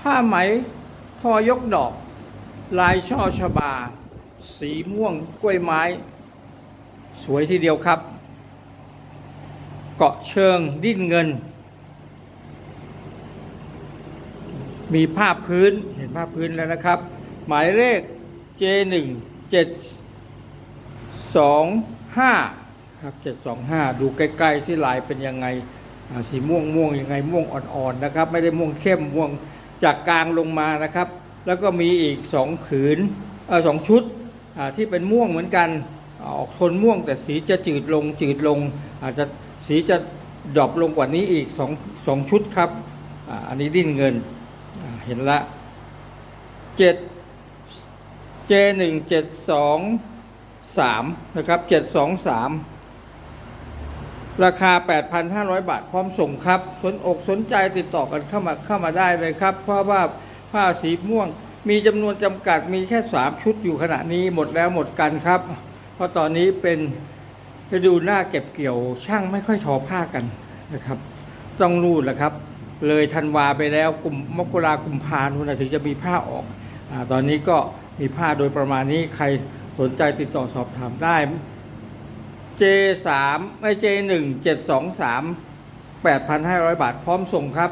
ผ้าไหมทอยกดอก ลายช่อชบา สีม่วงกล้วยไม้ สวยทีเดียวครับ เกาะเชิงดิ้นเงิน มีภาพพื้นเห็นภาพพื้นแล้วนะครับ หมายเลข J1 7 2 5ครับ725 ดูใกล้ๆที่ลายเป็นยังไงสีม่วงม่วงยังไงม่วงอ่อนๆนะครับ ไม่ได้ม่วงเข้มม่วง จากกลางลงมานะครับ แล้วก็มีอีกสองผืนเออสองชุดที่เป็นม่วงเหมือนกันออกทนม่วงแต่สีจะจืดลงจืดลง อาจจะสีจะดรอปลงกว่านี้อีกสองสองชุดครับออันนี้ดิ้นเงินเห็นละเจ็ด J หนึ่งเจ็ดสองสามนะครับเจ็ดสองสาม ราคา 8,500 บาท พร้อมส่งครับ สนอกสนใจติดต่อกันเข้ามาเข้ามาได้เลยครับ เพราะว่าผ้าสีม่วง มีจำนวนจำกัดมีแค่ 3 ชุดอยู่ขณะนี้หมดแล้วหมดกันครับ เพราะตอนนี้เป็นฤดูหน้าเก็บเกี่ยว ช่างไม่ค่อยทอผ้ากันนะครับ ต้องรูดแหละครับ เลยธันวาไปแล้วกลุ่มมกรากุมภาพันธ์ถึงจะมีผ้าออกอตอนนี้ก็มีผ้าโดยประมาณนี้ใครสนใจติดต่อสอบถามได้ J3 ไม่ J1 723 8,500 บาท พร้อมส่งครับ